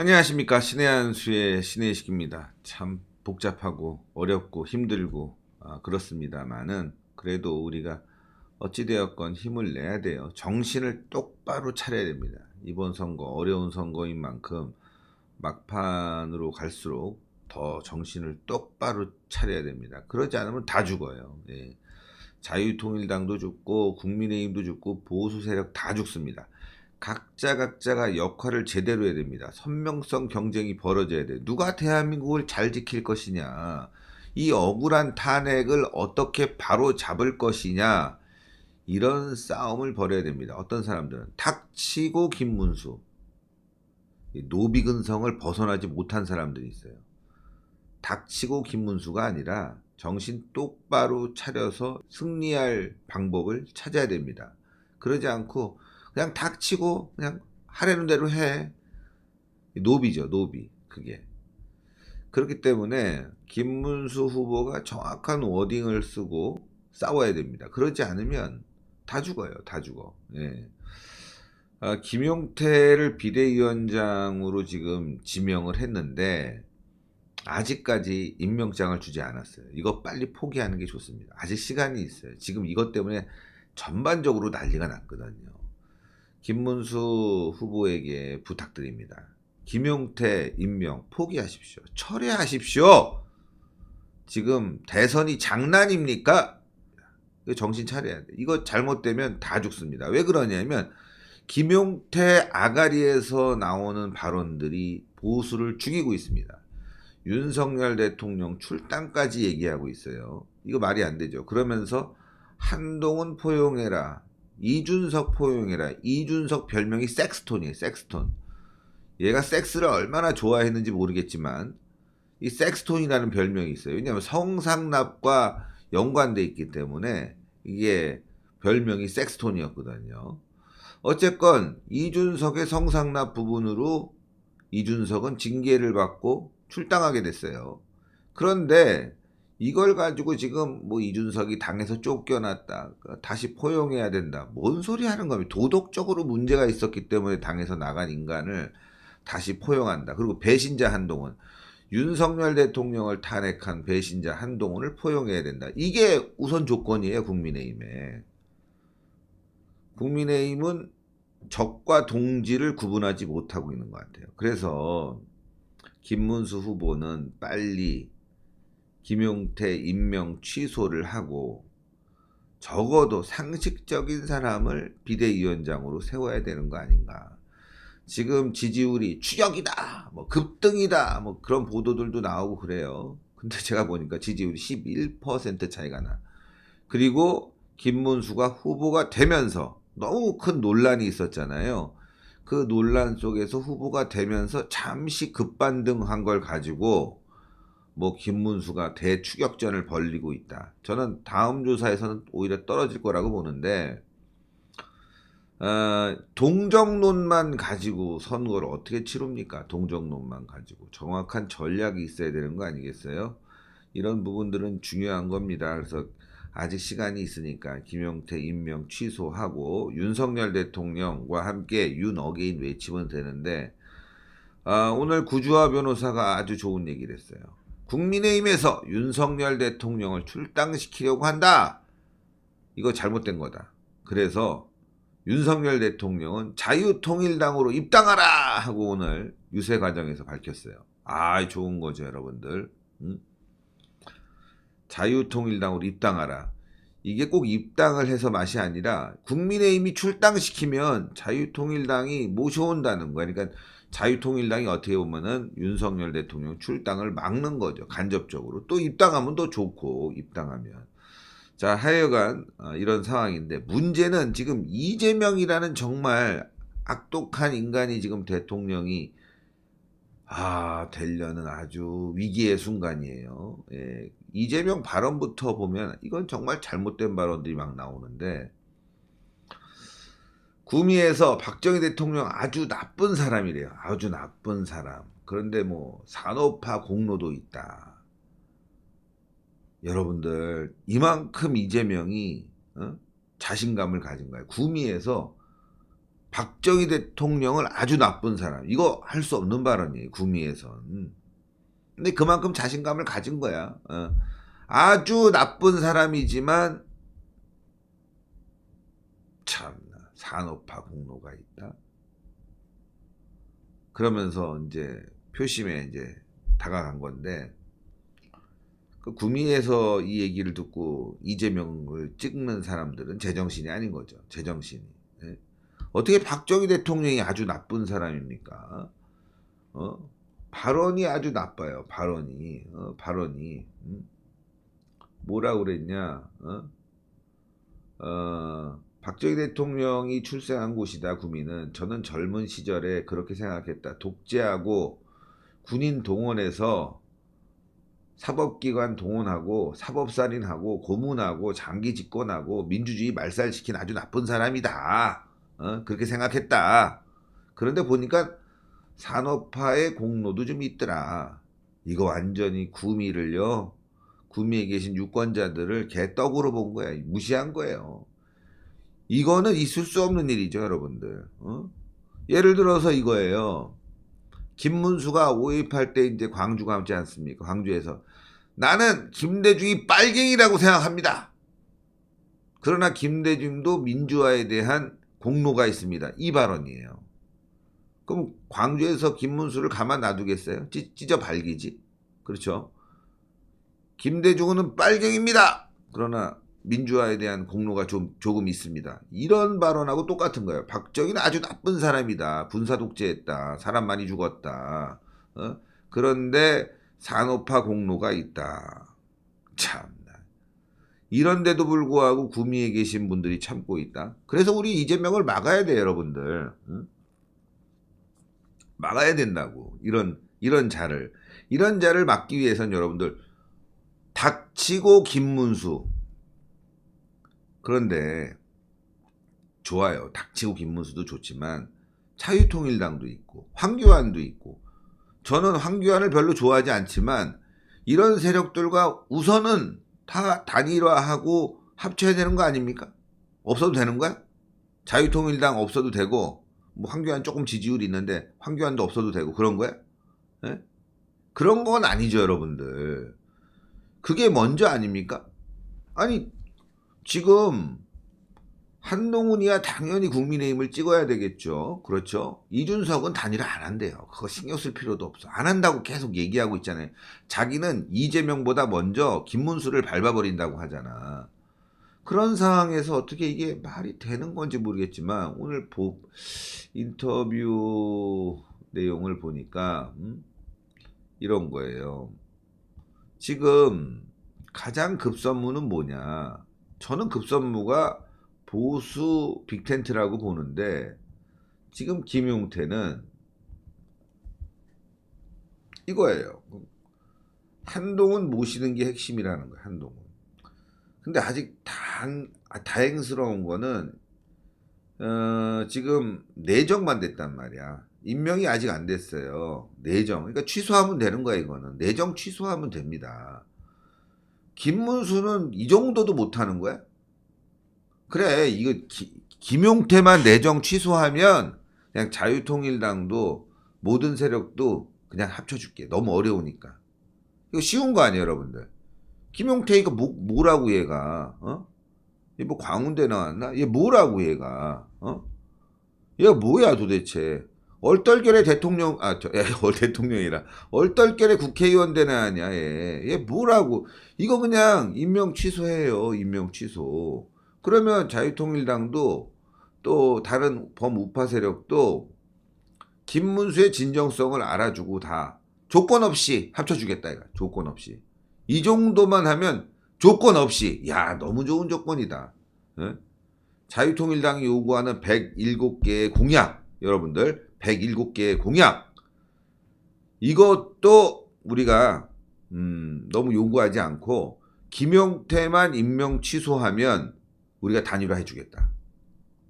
안녕하십니까 신의 한수의 신의 식입니다. 참 복잡하고 어렵고 힘들고 아, 그렇습니다만은 그래도 우리가 어찌되었건 힘을 내야 돼요. 정신을 똑바로 차려야 됩니다. 이번 선거 어려운 선거인 만큼 막판으로 갈수록 더 정신을 똑바로 차려야 됩니다. 그러지 않으면 다 죽어요. 예. 자유통일당도 죽고 국민의힘도 죽고 보수 세력 다 죽습니다. 각자 각자가 역할을 제대로 해야 됩니다. 선명성 경쟁이 벌어져야 돼. 누가 대한민국을 잘 지킬 것이냐. 이 억울한 탄핵을 어떻게 바로 잡을 것이냐. 이런 싸움을 벌여야 됩니다. 어떤 사람들은 닥치고 김문수. 이 노비근성을 벗어나지 못한 사람들이 있어요. 닥치고 김문수가 아니라 정신 똑바로 차려서 승리할 방법을 찾아야 됩니다. 그러지 않고 그냥 닥치고 그냥 하려는 대로 해. 노비죠, 노비. 그게. 그렇기 때문에 김문수 후보가 정확한 워딩을 쓰고 싸워야 됩니다. 그러지 않으면 다 죽어요, 다 죽어. 예. 아, 김용태를 비대위원장으로 지금 지명을 했는데 아직까지 임명장을 주지 않았어요. 이거 빨리 포기하는 게 좋습니다. 아직 시간이 있어요. 지금 이것 때문에 전반적으로 난리가 났거든요. 김문수 후보에게 부탁드립니다. 김용태 임명 포기하십시오. 철회하십시오. 지금 대선이 장난입니까? 정신 차려야 돼. 이거 잘못되면 다 죽습니다. 왜 그러냐면 김용태 아가리에서 나오는 발언들이 보수를 죽이고 있습니다. 윤석열 대통령 출당까지 얘기하고 있어요. 이거 말이 안 되죠. 그러면서 한동훈 포용해라. 이준석 포용해라. 이준석 별명이 섹스톤이에요. 섹스톤. 얘가 섹스를 얼마나 좋아했는지 모르겠지만 이 섹스톤이라는 별명이 있어요. 왜냐하면 성상납과 연관돼 있기 때문에 이게 별명이 섹스톤이었거든요. 어쨌건 이준석의 성상납 부분으로 이준석은 징계를 받고 출당하게 됐어요. 그런데 이걸 가지고 지금 뭐 이준석이 당에서 쫓겨났다. 다시 포용해야 된다. 뭔 소리 하는 겁니까? 도덕적으로 문제가 있었기 때문에 당에서 나간 인간을 다시 포용한다. 그리고 배신자 한동훈. 윤석열 대통령을 탄핵한 배신자 한동훈을 포용해야 된다. 이게 우선 조건이에요, 국민의힘에. 국민의힘은 적과 동지를 구분하지 못하고 있는 것 같아요. 그래서 김문수 후보는 빨리 김용태 임명 취소를 하고 적어도 상식적인 사람을 비대위원장으로 세워야 되는 거 아닌가. 지금 지지율이 추격이다, 뭐 급등이다, 뭐 그런 보도들도 나오고 그래요. 근데 제가 보니까 지지율이 11% 차이가 나. 그리고 김문수가 후보가 되면서 너무 큰 논란이 있었잖아요. 그 논란 속에서 후보가 되면서 잠시 급반등한 걸 가지고 뭐 김문수가 대추격전을 벌리고 있다. 저는 다음 조사에서는 오히려 떨어질 거라고 보는데 어, 동정론만 가지고 선거를 어떻게 치릅니까? 동정론만 가지고 정확한 전략이 있어야 되는 거 아니겠어요? 이런 부분들은 중요한 겁니다. 그래서 아직 시간이 있으니까 김용태 임명 취소하고 윤석열 대통령과 함께 윤어게인 외치면 되는데 아, 오늘 구주화 변호사가 아주 좋은 얘기를 했어요. 국민의힘에서 윤석열 대통령을 출당시키려고 한다. 이거 잘못된 거다. 그래서 윤석열 대통령은 자유통일당으로 입당하라 하고 오늘 유세 과정에서 밝혔어요. 아, 좋은 거죠, 여러분들. 응? 자유통일당으로 입당하라. 이게 꼭 입당을 해서 맛이 아니라 국민의힘이 출당시키면 자유통일당이 모셔온다는 거야. 그러니까 자유통일당이 어떻게 보면은 윤석열 대통령 출당을 막는 거죠. 간접적으로. 또 입당하면 더 좋고 입당하면. 자, 하여간 어, 이런 상황인데 문제는 지금 이재명이라는 정말 악독한 인간이 지금 대통령이 아, 되려는 아주 위기의 순간이에요. 예, 이재명 발언부터 보면 이건 정말 잘못된 발언들이 막 나오는데 구미에서 박정희 대통령 아주 나쁜 사람이래요. 아주 나쁜 사람. 그런데 뭐 산업화 공로도 있다. 여러분들 이만큼 이재명이 어? 자신감을 가진 거예요. 구미에서 박정희 대통령을 아주 나쁜 사람. 이거 할 수 없는 발언이에요. 구미에선. 근데 그만큼 자신감을 가진 거야. 어. 아주 나쁜 사람이지만 참 산업화 공로가 있다. 그러면서 이제 표심에 이제 다가간 건데 그 구미에서 이 얘기를 듣고 이재명을 찍는 사람들은 제정신이 아닌 거죠. 제정신이. 예. 어떻게 박정희 대통령이 아주 나쁜 사람입니까? 어? 발언이 아주 나빠요. 발언이. 어? 발언이. 음? 뭐라 그랬냐? 어? 어, 박정희 대통령이 출생한 곳이다. 구미는 저는 젊은 시절에 그렇게 생각했다. 독재하고 군인 동원해서 사법기관 동원하고 사법살인하고 고문하고 장기 집권하고 민주주의 말살시킨 아주 나쁜 사람이다. 어? 그렇게 생각했다. 그런데 보니까 산업화의 공로도 좀 있더라. 이거 완전히 구미를요. 구미에 계신 유권자들을 개떡으로 본 거야. 무시한 거예요. 이거는 있을 수 없는 일이죠, 여러분들. 어? 예를 들어서 이거예요. 김문수가 5.18 때 이제 광주 가지 않습니까? 광주에서 나는 김대중이 빨갱이라고 생각합니다. 그러나 김대중도 민주화에 대한 공로가 있습니다. 이 발언이에요. 그럼 광주에서 김문수를 가만 놔두겠어요? 찢, 찢어 발기지. 그렇죠? 김대중은 빨갱입니다. 그러나 민주화에 대한 공로가 좀 조금 있습니다. 이런 발언하고 똑같은 거예요. 박정희는 아주 나쁜 사람이다. 군사 독재했다. 사람 많이 죽었다. 어? 그런데 산업화 공로가 있다. 참나. 이런데도 불구하고 구미에 계신 분들이 참고 있다. 그래서 우리 이재명을 막아야 돼요, 여러분들. 응? 막아야 된다고. 이런 이런 자를 이런 자를 막기 위해서는 여러분들 닥치고 김문수 그런데 좋아요. 닥치고 김문수도 좋지만 자유통일당도 있고 황교안도 있고 저는 황교안을 별로 좋아하지 않지만 이런 세력들과 우선은 다 단일화하고 합쳐야 되는 거 아닙니까? 없어도 되는 거야? 자유통일당 없어도 되고 뭐 황교안 조금 지지율이 있는데 황교안도 없어도 되고 그런 거야? 예? 그런 건 아니죠, 여러분들. 그게 먼저 아닙니까? 아니 지금 한동훈이야 당연히 국민의힘을 찍어야 되겠죠. 그렇죠. 이준석은 단일화 안 한대요. 그거 신경 쓸 필요도 없어. 안 한다고 계속 얘기하고 있잖아요. 자기는 이재명보다 먼저 김문수를 밟아버린다고 하잖아. 그런 상황에서 어떻게 이게 말이 되는 건지 모르겠지만 오늘 보, 인터뷰 내용을 보니까 음? 이런 거예요. 지금 가장 급선무는 뭐냐? 저는 급선무가 보수 빅텐트라고 보는데 지금 김용태는 이거예요. 한동훈 모시는 게 핵심이라는 거예요. 한동훈. 근데 아직 당, 아, 다행스러운 거는 어, 지금 내정만 됐단 말이야. 임명이 아직 안 됐어요. 내정. 그러니까 취소하면 되는 거야 이거는. 내정 취소하면 됩니다. 김문수는 이 정도도 못하는 거야? 그래 이거 기, 김용태만 내정 취소하면 그냥 자유통일당도 모든 세력도 그냥 합쳐줄게. 너무 어려우니까. 이거 쉬운 거 아니에요, 여러분들. 김용태 이거 뭐, 뭐라고 얘가 어? 얘 뭐 광운대 나왔나? 얘 뭐라고 얘가 어? 얘가 뭐야 도대체? 얼떨결에 대통령 아 저, 야, 얼 대통령이라. 얼떨결에 국회의원 되나 아니야 얘. 얘 뭐라고. 이거 그냥 임명 취소해요 임명 취소. 그러면 자유통일당도 또 다른 범우파 세력도 김문수의 진정성을 알아주고 다 조건 없이 합쳐주겠다 이거. 조건 없이. 이 정도만 하면 조건 없이. 야 너무 좋은 조건이다. 예? 자유통일당이 요구하는 107개의 공약 여러분들 107개의 공약 이것도 우리가 음, 너무 요구하지 않고 김용태만 임명 취소하면 우리가 단일화 해주겠다.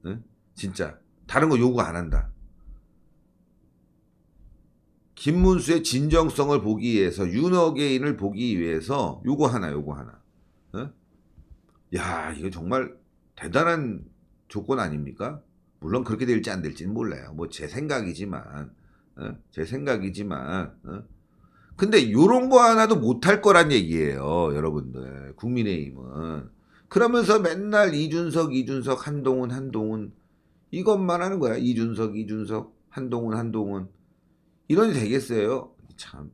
응? 진짜 다른 거 요구 안 한다. 김문수의 진정성을 보기 위해서 윤어게인을 보기 위해서 요거 하나 요거 하나. 응? 야 이거 정말 대단한 조건 아닙니까? 물론 그렇게 될지 안 될지는 몰라요. 뭐 제 생각이지만, 어? 제 생각이지만, 어? 근데 요런 거 하나도 못할 거란 얘기예요, 여러분들. 국민의힘은. 그러면서 맨날 이준석, 이준석, 한동훈, 한동훈 이것만 하는 거야. 이준석, 이준석, 한동훈, 한동훈. 이러니 되겠어요? 참.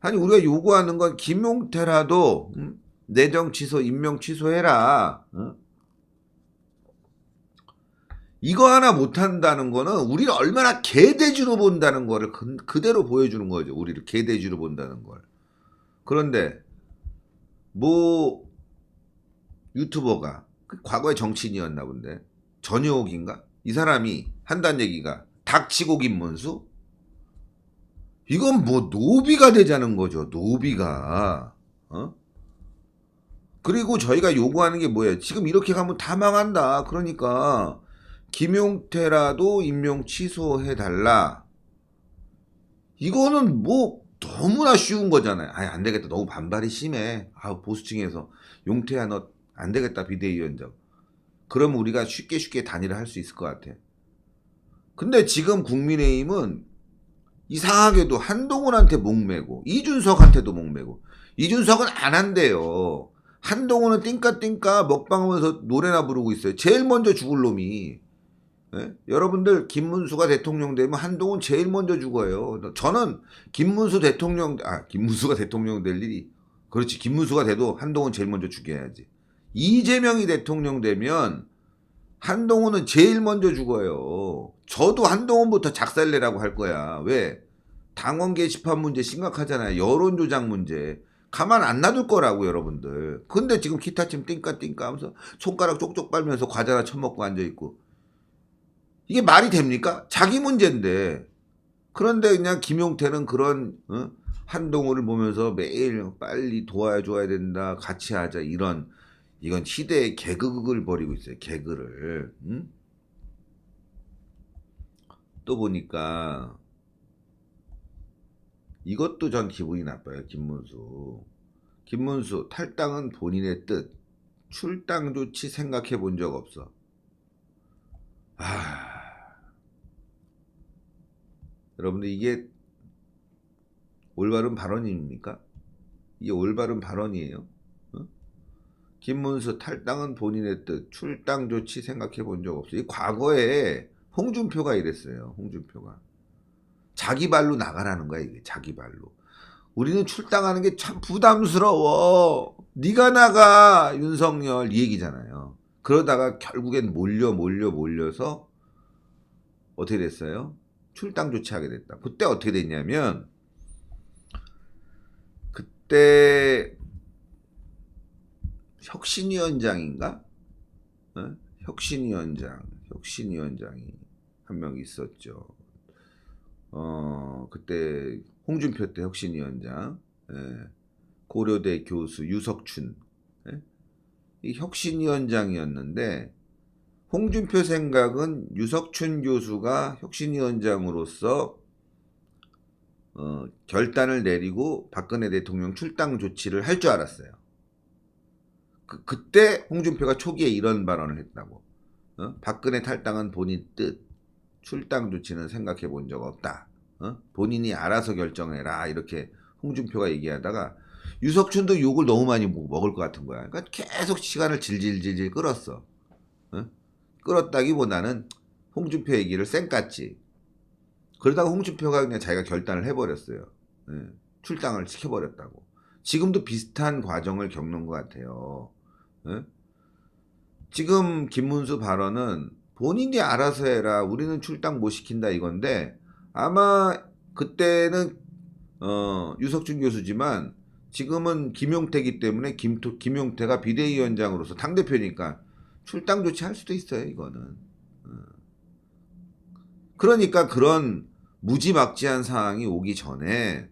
아니 우리가 요구하는 건 김용태라도 음? 내정 취소, 임명 취소해라. 어? 이거 하나 못한다는 거는 우리를 얼마나 개돼지로 본다는 거를 그, 그대로 보여주는 거죠. 우리를 개돼지로 본다는 걸. 그런데 뭐 유튜버가 그 과거에 정치인이었나 본데 전효옥인가? 이 사람이 한다는 얘기가 닥치고 김문수? 이건 뭐 노비가 되자는 거죠 노비가. 어? 그리고 저희가 요구하는 게 뭐예요? 지금 이렇게 가면 다 망한다. 그러니까 김용태라도 임명 취소해 달라 이거는 뭐 너무나 쉬운 거잖아요 아안 되겠다 너무 반발이 심해 아 보수층에서 용태야 너 안 되겠다 비대위원장 그러면 우리가 쉽게 쉽게 단일화 할 수 있을 것 같아. 근데 지금 국민의힘은 이상하게도 한동훈한테 목매고 이준석한테도 목매고 이준석은 안 한대요. 한동훈은 띵까띵까 먹방하면서 노래나 부르고 있어요. 제일 먼저 죽을 놈이. 예? 여러분들 김문수가 대통령 되면 한동훈 제일 먼저 죽어요. 저는 김문수 대통령 아 김문수가 대통령 될 일이 그렇지 김문수가 돼도 한동훈 제일 먼저 죽여야지. 이재명이 대통령 되면 한동훈은 제일 먼저 죽어요. 저도 한동훈부터 작살내라고 할 거야. 왜? 당원 게시판 문제 심각하잖아요. 여론 조작 문제. 가만 안 놔둘 거라고 여러분들. 근데 지금 기타 침 띵까 띵까 하면서 손가락 쪽쪽 빨면서 과자나 처먹고 앉아있고. 이게 말이 됩니까? 자기 문제인데. 그런데 그냥 김용태는 그런 어? 한동훈을 보면서 매일 빨리 도와줘야 된다. 같이 하자. 이런 이건 시대의 개그극을 벌이고 있어요. 개그를. 응? 또 보니까 이것도 전 기분이 나빠요. 김문수. 김문수 탈당은 본인의 뜻. 출당 조치 생각해 본 적 없어. 아. 여러분들 이게 올바른 발언입니까? 이게 올바른 발언이에요? 김문수 탈당은 본인의 뜻, 출당 조치 생각해 본 적 없어. 이 과거에 홍준표가 이랬어요. 홍준표가. 자기 발로 나가라는 거야, 이게. 자기 발로. 우리는 출당하는 게 참 부담스러워. 네가 나가, 윤석열. 이 얘기잖아요. 그러다가 결국엔 몰려, 몰려, 몰려서 어떻게 됐어요? 출당 조치하게 됐다. 그때 어떻게 됐냐면, 그때 혁신위원장인가? 어? 혁신위원장, 혁신위원장이 한 명 있었죠. 어, 그때 홍준표 때 혁신위원장, 예. 고려대 교수 유석춘, 예? 이 혁신위원장이었는데 홍준표 생각은 유석춘 교수가 혁신위원장으로서 어, 결단을 내리고 박근혜 대통령 출당 조치를 할 줄 알았어요. 그, 그때 홍준표가 초기에 이런 발언을 했다고. 어? 박근혜 탈당은 본인 뜻, 출당 조치는 생각해 본 적 없다. 어? 본인이 알아서 결정해라. 이렇게 홍준표가 얘기하다가 유석춘도 욕을 너무 많이 먹- 먹을 것 같은 거야. 그러니까 계속 시간을 질질질질 끌었어. 어? 끌었다기보다는 홍준표 얘기를 쌩깠지. 그러다가 홍준표가 그냥 자기가 결단을 해버렸어요. 예, 출당을 시켜버렸다고. 지금도 비슷한 과정을 겪는 것 같아요. 예? 지금 김문수 발언은 본인이 알아서 해라. 우리는 출당 못 시킨다 이건데 아마 그때는 어, 유석준 교수지만 지금은 김용태기 때문에 김, 김용태가 비대위원장으로서 당대표니까 출당 조치할 수도 있어요 이거는. 어. 그러니까 그런 무지막지한 상황이 오기 전에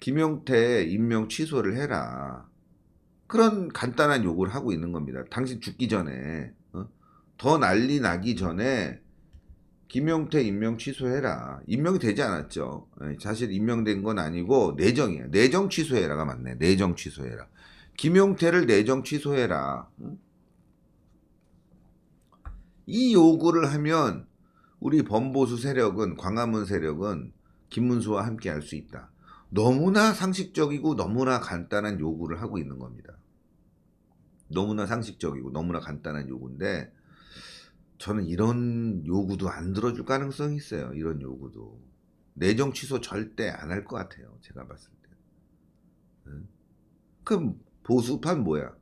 김용태 임명 취소를 해라. 그런 간단한 요구를 하고 있는 겁니다. 당신 죽기 전에 어? 더 난리 나기 전에 김용태 임명 취소해라. 임명이 되지 않았죠. 예, 사실 임명된 건 아니고 내정이에요. 내정 취소해라가 맞네. 내정 취소해라. 김용태를 내정 취소해라. 응? 이 요구를 하면 우리 범보수 세력은 광화문 세력은 김문수와 함께 할 수 있다. 너무나 상식적이고 너무나 간단한 요구를 하고 있는 겁니다. 너무나 상식적이고 너무나 간단한 요구인데 저는 이런 요구도 안 들어줄 가능성이 있어요. 이런 요구도 내정 취소 절대 안 할 것 같아요. 제가 봤을 때. 응? 그럼 보수판 뭐야?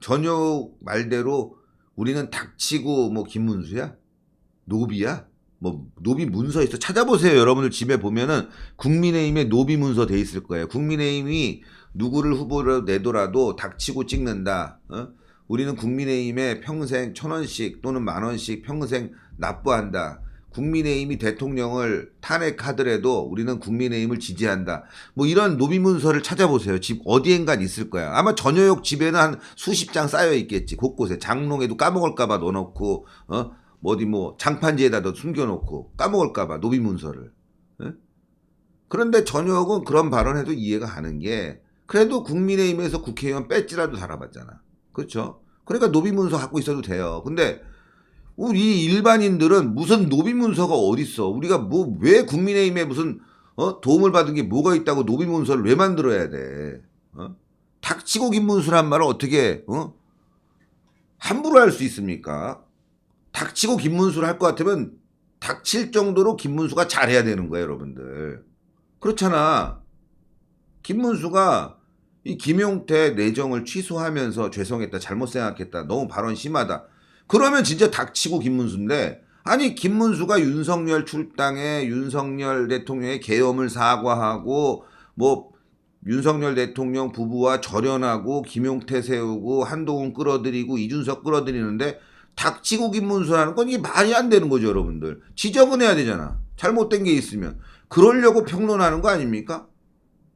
전역 말대로 우리는 닥치고 뭐 김문수야? 노비야? 뭐 노비 문서 있어 찾아보세요. 여러분들 집에 보면은 국민의힘에 노비 문서 돼 있을 거예요. 국민의힘이 누구를 후보로 내더라도 닥치고 찍는다. 어? 우리는 국민의힘에 평생 천 원씩 또는 만 원씩 평생 납부한다. 국민의힘이 대통령을 탄핵하더라도 우리는 국민의힘을 지지한다. 뭐 이런 노비 문서를 찾아보세요. 집 어디엔간 있을 거야. 아마 전혀역 집에는 한 수십 장 쌓여 있겠지. 곳곳에 장롱에도 까먹을까봐 넣어놓고 어 어디 뭐 장판지에다 도 숨겨놓고 까먹을까봐 노비 문서를. 예? 그런데 전역은 그런 발언해도 이해가 가는 게 그래도 국민의힘에서 국회의원 배지라도 달아봤잖아. 그렇죠? 그러니까 노비 문서 갖고 있어도 돼요. 근데 우리 일반인들은 무슨 노비 문서가 어딨어? 우리가 뭐 왜 국민의힘에 무슨 어? 도움을 받은 게 뭐가 있다고 노비 문서를 왜 만들어야 돼? 어? 닥치고 김문수란 말을 어떻게 어? 함부로 할 수 있습니까? 닥치고 김문수를 할 것 같으면 닥칠 정도로 김문수가 잘해야 되는 거예요, 여러분들. 그렇잖아. 김문수가 이 김용태 내정을 취소하면서 죄송했다, 잘못 생각했다, 너무 발언 심하다. 그러면 진짜 닥치고 김문수인데 아니 김문수가 윤석열 출당에 윤석열 대통령의 계엄을 사과하고 뭐 윤석열 대통령 부부와 절연하고 김용태 세우고 한동훈 끌어들이고 이준석 끌어들이는데 닥치고 김문수라는 건 이게 말이 안 되는 거죠 여러분들. 지적은 해야 되잖아. 잘못된 게 있으면. 그러려고 평론하는 거 아닙니까?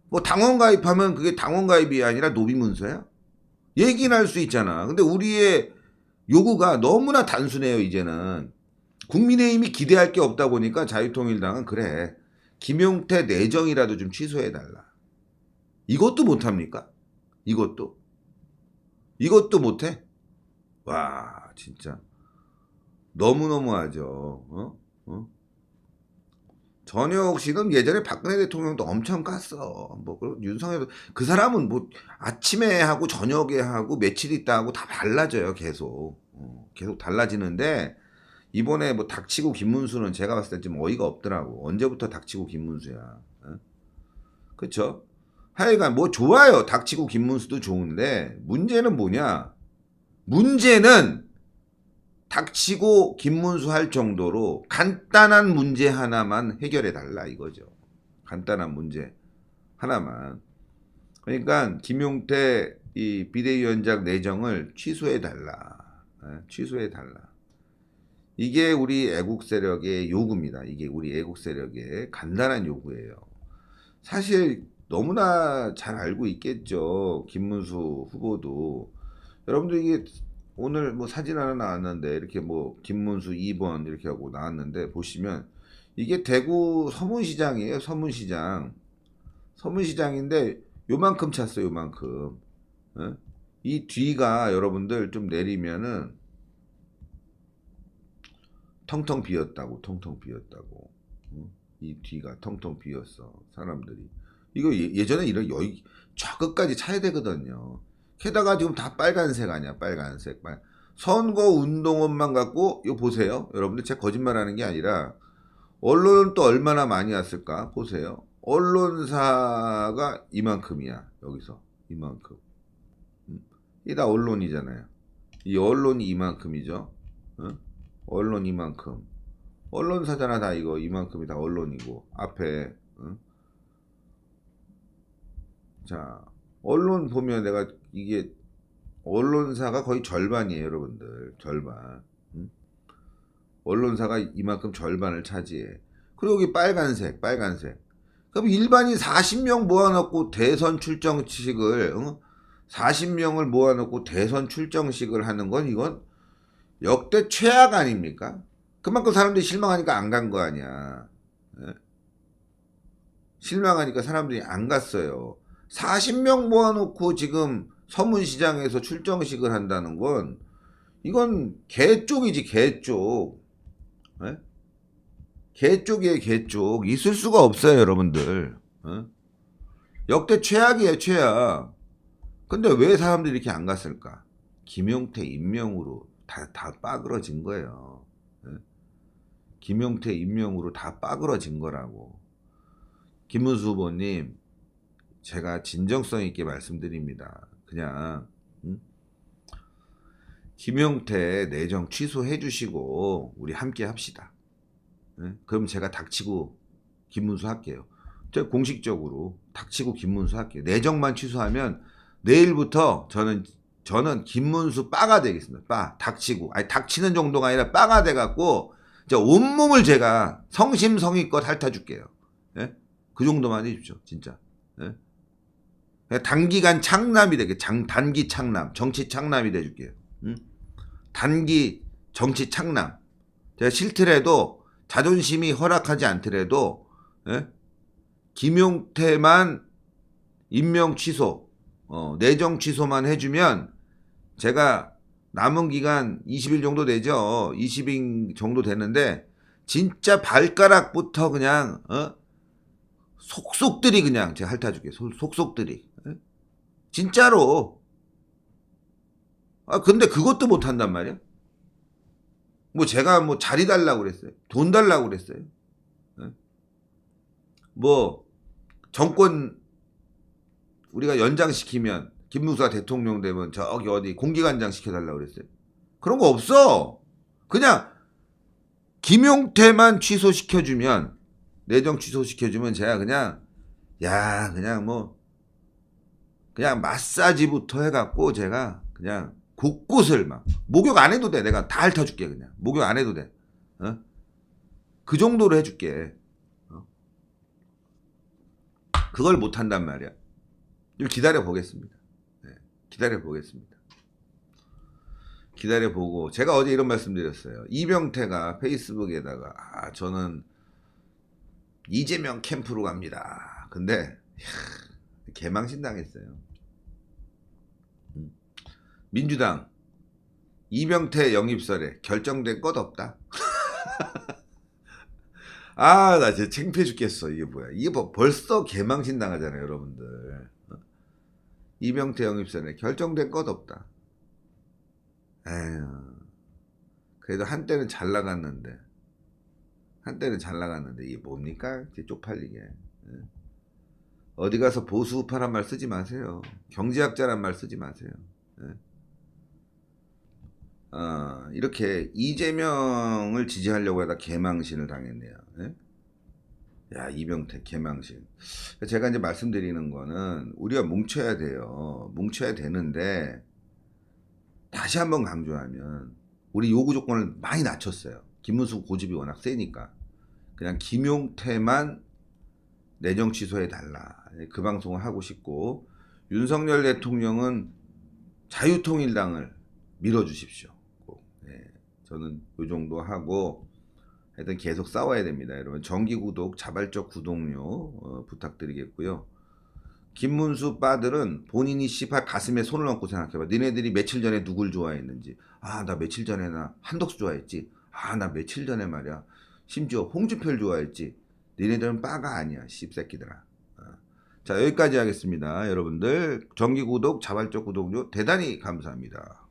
뭐 당원 가입하면 그게 당원 가입이 아니라 노비 문서야? 얘기는 할 수 있잖아. 근데 우리의 요구가 너무나 단순해요 이제는 국민의힘이 기대할 게 없다 보니까 자유통일당은 그래 김용태 내정이라도 좀 취소해달라 이것도 못합니까? 이것도 이것도 못해? 와 진짜 너무너무하죠 어? 어? 전혁 씨는 예전에 박근혜 대통령도 엄청 깠어. 뭐, 그리고 윤석열도, 그 사람은 뭐, 아침에 하고 저녁에 하고 며칠 있다 하고 다 달라져요, 계속. 어, 계속 달라지는데, 이번에 뭐 닥치고 김문수는 제가 봤을 때 좀 어이가 없더라고. 언제부터 닥치고 김문수야. 어? 그쵸? 하여간 뭐 좋아요. 닥치고 김문수도 좋은데, 문제는 뭐냐? 문제는 닥치고 김문수 할 정도로 간단한 문제 하나만 해결해 달라 이거죠. 간단한 문제 하나만. 그러니까 김용태 이 비대위원장 내정을 취소해 달라. 취소해 달라. 이게 우리 애국 세력의 요구입니다. 이게 우리 애국 세력의 간단한 요구예요. 사실 너무나 잘 알고 있겠죠. 김문수 후보도 여러분들 이게 오늘 뭐 사진 하나 나왔는데 이렇게 뭐 김문수 2번 이렇게 하고 나왔는데 보시면 이게 대구 서문시장이에요. 서문시장. 서문시장인데 요만큼 찼어요. 요만큼. 어? 이 뒤가 여러분들 좀 내리면은 텅텅 비었다고 텅텅 비었다고 어? 이 뒤가 텅텅 비었어 사람들이 이거 예- 예전에 이런 여기 저 끝까지 차야 되거든요 게다가 지금 다 빨간색 아니야 빨간색. 빨- 선거 운동원만 갖고 이거 보세요. 여러분들 제가 거짓말하는 게 아니라 언론은 또 얼마나 많이 왔을까? 보세요. 언론사가 이만큼이야 여기서. 이만큼. 음, 이게 다 언론이잖아요. 이 언론이 이만큼이죠. 어? 언론 이만큼. 언론사잖아 다 이거. 이만큼이 다 언론이고 앞에 어? 자 언론 보면 내가 이게 언론사가 거의 절반이에요, 여러분들. 절반. 응? 언론사가 이만큼 절반을 차지해. 그리고 여기 빨간색, 빨간색. 그럼 일반인 40명 모아놓고 대선 출정식을, 응? 40명을 모아놓고 대선 출정식을 하는 건 이건 역대 최악 아닙니까? 그만큼 사람들이 실망하니까 안 간 거 아니야. 예? 실망하니까 사람들이 안 갔어요. 40명 모아놓고 지금 서문시장에서 출정식을 한다는 건 이건 개 쪽이지 개 쪽. 예? 개 쪽이에요 개 쪽. 있을 수가 없어요 여러분들. 어? 역대 최악이에요 최악. 근데 왜 사람들이 이렇게 안 갔을까? 김용태 임명으로 다, 다 빠그러진 거예요. 예? 김용태 임명으로 다 빠그러진 거라고. 김문수 후보님, 제가 진정성 있게 말씀드립니다. 그냥, 음? 김용태 내정 취소해 주시고, 우리 함께 합시다. 예? 그럼 제가 닥치고 김문수 할게요. 제가 공식적으로 닥치고 김문수 할게요. 내정만 취소하면 내일부터 저는 저는 김문수 빠가 되겠습니다. 빠 닥치고 아니 닥치는 정도가 아니라 빠가 돼갖고 이제 온몸을 제가 성심성의껏 핥아줄게요. 예? 그 정도만 해주십시오, 진짜. 예? 단기간 창남이 되게 장 단기 창남, 정치 창남이 돼줄게요. 응? 단기 정치 창남. 제가 싫더라도 자존심이 허락하지 않더라도 예? 김용태만 임명 취소, 어, 내정 취소만 해주면 제가 남은 기간 20일 정도 되죠. 20일 정도 되는데 진짜 발가락부터 그냥 어? 속속들이 그냥 제가 핥아줄게요. 속- 속속들이. 예? 진짜로. 아 근데 그것도 못 한단 말이야. 뭐 제가 뭐 자리 달라고 그랬어요. 돈 달라고 그랬어요. 예? 뭐 정권 우리가 연장시키면 김무수가 대통령 되면 저기 어디 공기관장 시켜달라고 그랬어요. 그런 거 없어. 그냥 김용태만 취소시켜주면 내정 취소시켜주면 제가 그냥 야 그냥 뭐 그냥 마사지부터 해갖고 제가 그냥 곳곳을 막 목욕 안 해도 돼 내가 다 핥아줄게 그냥 목욕 안 해도 돼. 어? 그 정도로 해줄게. 어? 그걸 못한단 말이야. 좀 기다려 보겠습니다. 네, 기다려 보겠습니다. 기다려 보고 제가 어제 이런 말씀드렸어요. 이병태가 페이스북에다가 아 저는 이재명 캠프로 갑니다. 근데 이야, 개망신 당했어요. 음. 민주당 이병태 영입설에 결정된 것 없다. 아, 나 진짜 창피해 죽겠어. 이게 뭐야. 이게 뭐 벌써 개망신 당하잖아요, 여러분들. 어? 이병태 영입설에 결정된 것 없다. 에휴. 그래도 한때는 잘 나갔는데. 한때는 잘 나갔는데, 이게 뭡니까? 이제 쪽팔리게. 예. 어디 가서 보수 우파란 말 쓰지 마세요. 경제학자란 말 쓰지 마세요. 예. 어, 이렇게 이재명을 지지하려고 하다 개망신을 당했네요. 예? 야, 이병태 개망신. 제가 이제 말씀드리는 거는 우리가 뭉쳐야 돼요. 뭉쳐야 되는데 다시 한번 강조하면 우리 요구 조건을 많이 낮췄어요. 김문수 고집이 워낙 세니까. 그냥 김용태만 내정 취소해 달라. 그 방송을 하고 싶고 윤석열 대통령은 자유통일당을 밀어주십시오. 저는 요 정도 하고 하여튼 계속 싸워야 됩니다. 여러분 정기 구독, 자발적 구독료 어, 부탁드리겠고요. 김문수 빠들은 본인이 씨발 가슴에 손을 얹고 생각해봐. 니네들이 며칠 전에 누굴 좋아했는지. 아, 나 며칠 전에 나 한덕수 좋아했지. 아, 나 며칠 전에 말이야. 심지어 홍준표를 좋아했지. 니네들은 빠가 아니야, 씹새끼들아. 어. 자, 여기까지 하겠습니다. 여러분들 정기 구독, 자발적 구독료 대단히 감사합니다.